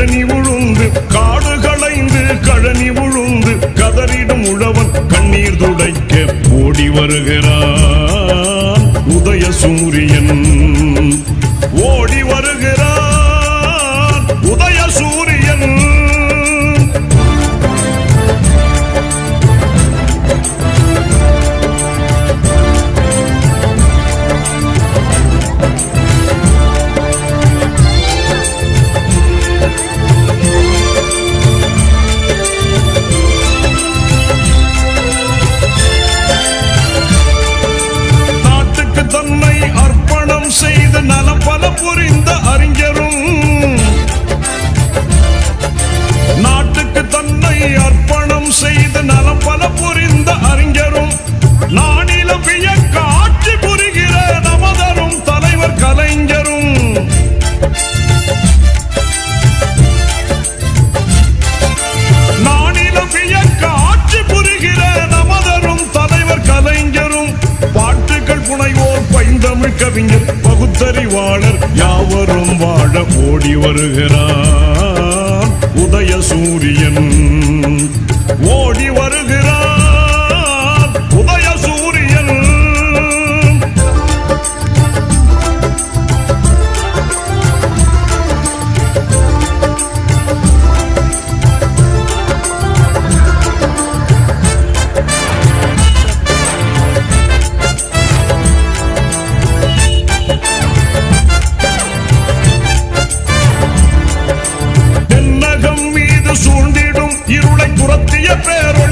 கழனி உழுந்து காடு களைந்து கழனி உழுந்து கதறிடும் உழவன் கண்ணீர் துடைக்க ஓடி வருகிறான். உதய சூரியன் ஓடி வருகிறான். வியக்க ஆட்சி புரிகிற நமதரும் தலைவர் கலைஞரும். நானிலம் வியக்க ஆட்சி புரிகிற நமதரும் தலைவர் கலைஞரும். பாட்டுகள் புனைவோர் பைந்தமிழ் கவிஞர் பகுத்தறிவாளர் யாவரும் வாழ ஓடி வருகிறான் உதய சூரியன் ஓடி வருகிறான் சூழ்ந்திடும். இருளை துரத்திய பேரொளி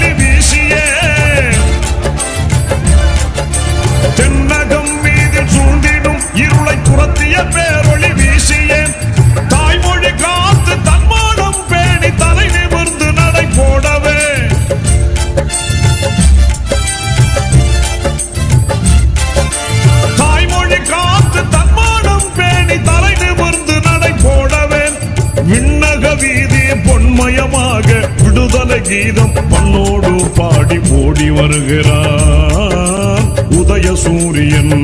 கீதம் பண்ணோடு பாடி ஓடி வருகிறார். உதய சூரியன்